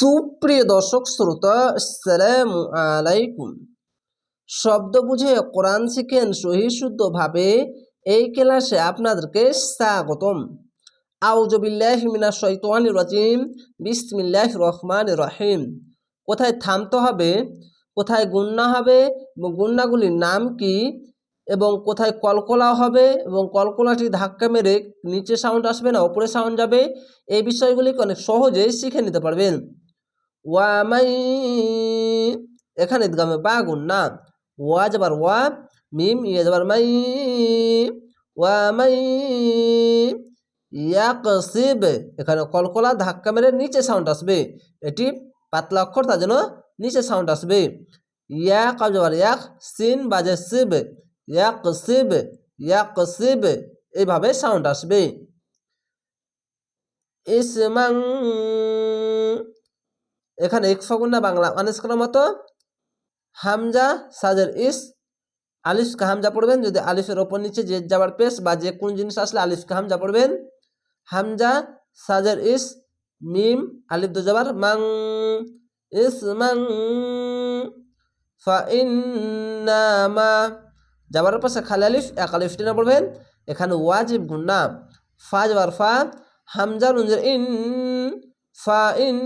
সুপ্রিয় দর্শক শ্রোতা, আসসালামু আলাইকুম। শব্দ বুঝে কোরআন শিখেন সহি শুদ্ধভাবে এই ক্লাসে আপনাদেরকে স্বাগতম। আউজবিল্লাহ মিনা শৈতান রাজিম বিসমিল্লাহ রহমান রহিম। কোথায় থামতে হবে, কোথায় গুন্না হবে এবং গুন্নাগুলির নাম কি এবং কোথায় কলকলা হবে এবং কলকলাটি ধাক্কা মেরে নিচে সাউন্ড আসবে না ওপরে সাউন্ড যাবে, এই বিষয়গুলিকে অনেক সহজেই শিখে নিতে পারবেন। ওয়ামাই, এখানে ঈদগামে বা না। ওয়া যাবার ওয়া, মিম ইয়ে যাবার মাই। ওয়ামাই, ইয়াকসিব, এখানে কলকলা ধাক্কা মেরে নিচে সাউন্ড আসবে। এটি পাতলা অক্ষর তার জন্য নিচে সাউন্ড আসবে। ইয়া কাব যাবার ইয়াক, সিন বাজে সিব। ইয়াকসিব ইয়াকসিব এইভাবে সাউন্ড আসবে। ইসমাং এখানে এক ইকফাগুন্না বাংলা করার মতো হামজা সাজের ইস, আলিফকে হামজা পড়বেন, যদি আলিফের ওপর নিচে যে যাবার পেস বা যে কোন জিনিস আসলে আলিফকে হামজা পড়বেন। হামজা সাজের ইস, মিম, আলিফ দু যাবার মাং, ইস, মাং, ফা যাবার পাশে খালি আলিফ, এক আলিফ টেনে পড়বেন। এখানে ওয়াজিব গুন্না ফা যাবার ফা, হামজা নুনজের ইন, ফা, ইন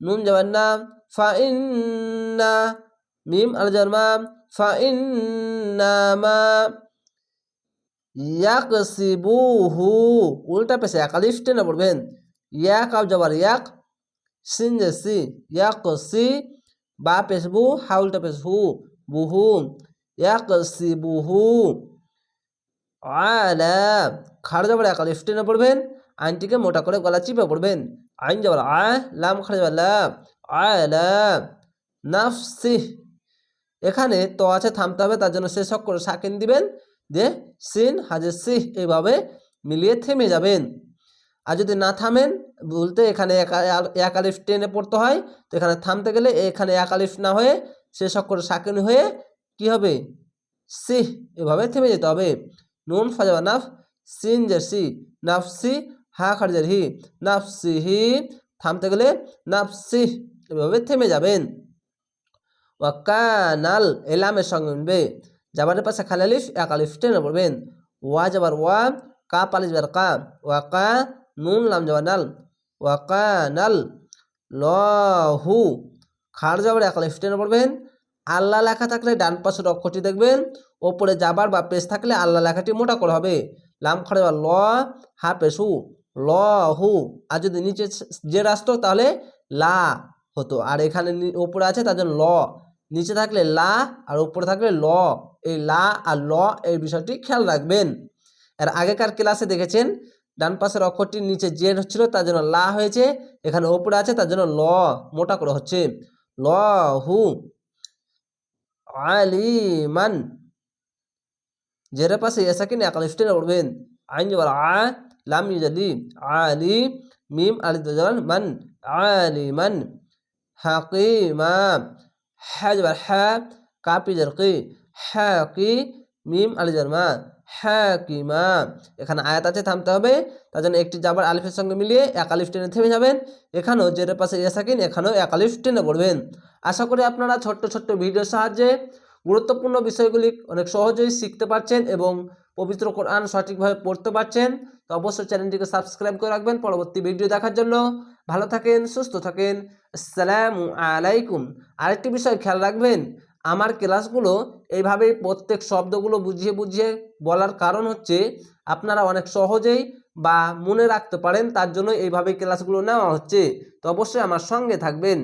নুন যাবার নাম ফা ইন্না মিম আল যাবার মা ফা ইন্নামা ইয়াকসিবুহু। উল্টা পেশে এক, আলিফ টেনে পড়বেন। ইয়াক আব জবার ইয়াক, সিন যে সি বা পেশবু হা উল্টা পেশ হু, বুহু, ইয়াকসিবুহু। আলা খাড় যাবার এক, আলিফ টেনে পড়বেন। আইনটিকে মোটা করে গলা চিপে পড়বেন। আইন যাবার আ লাম যাবার লাম আলা নাফসি এখানে তো আছে থামতে হবে, তার জন্য শেষ করে সাকিন দিবেন দিয়ে সিন হাজে সিহ এইভাবে মিলিয়ে থেমে যাবেন। আর যদি না থামেন, বলতে এখানে এক আলিফ টেনে পড়তে হয়, তো এখানে থামতে গেলে এখানে এক আলিফ না হয়ে শেষ অক্ষর সাকিন হয়ে কি হবে? সিহ, এভাবে থেমে যেতে হবে। নুন ফাজাবা নাফ, সিন যে সি, নাফ নাফসি হা খারজার হি নাফসি হি থামতে গেলে নাফসি এভাবে থেমে যাবেন ওয়াকানাল এলামের সঙ্গে মিলবে জাবারের পাশে খালি আলিফ এক আলিফ টেনে পড়বেন ওয়া যাবার ওয়া কা পালিশ বার কা ওয়া কা নুন লাম যাবার নাল ওয়াকা নাল লহু খাড় যাবার এক আলিফ টেনে পড়বেন আল্লাহ লেখা থাকলে ডান পাশের অক্ষরটি দেখবেন ওপরে যাবার বা পেশ থাকলে আল্লাহ লেখাটি মোটা করা হবে লাম খাড়ে ল হা পেশু ল হু আর যদি নিচে যে আসতো তাহলে লা হতো। আর এখানে ওপরে আছে তার জন্য ল। নিচে থাকলে লা, আর উপরে থাকলে ল। এই লা আর ল এই বিষয়টি খেয়াল রাখবেন। আর আগেকার ক্লাসে দেখেছেন, ডান পাশের অক্ষরটির নিচে জেড হচ্ছিল তার জন্য লা হয়েছে, এখানে ওপরে আছে তার জন্য ল, মোটা করে হচ্ছে। ল হু আলিমান। জের পাশে এসা কিনে একালিফ টেনে পড়বেন আইন আ লাম ইউজালি আলি মিম আলি মান আলিমান হাকিমা হ্যা যাবার হ্যা কাপি জার কি হ্যাকি মিম আলি জার মা এখানে আয়াত আছে, থামতে হবে, তার জন্য একটি যাবার আলিফের সঙ্গে মিলিয়ে এক আলিফ টেনে থেমে যাবেন, এখানেও জেরের পাশে এসাকিন এখানেও এক আলিফ টেনে পড়বেন। আশা করি আপনারা ছোট্ট ছোট্ট ভিডিওর সাহায্যে গুরুত্বপূর্ণ বিষয়গুলি অনেক সহজেই শিখতে পারছেন এবং পবিত্র কোরআন সঠিকভাবে পড়তে পারছেন, তো অবশ্যই চ্যানেলটিকে সাবস্ক্রাইব করে রাখবেন। পরবর্তী ভিডিও দেখার জন্য ভালো থাকেন, সুস্থ থাকেন। আসসালামু আলাইকুম। আরেকটি বিষয় খেয়াল রাখবেন, আমার ক্লাসগুলো এইভাবেই প্রত্যেক শব্দগুলো বুঝিয়ে বুঝিয়ে বলার কারণ হচ্ছে আপনারা অনেক সহজেই বা মনে রাখতে পারেন, তার জন্য এইভাবে ক্লাসগুলো নেওয়া হচ্ছে। তো অবশ্যই আমার সঙ্গে থাকবেন।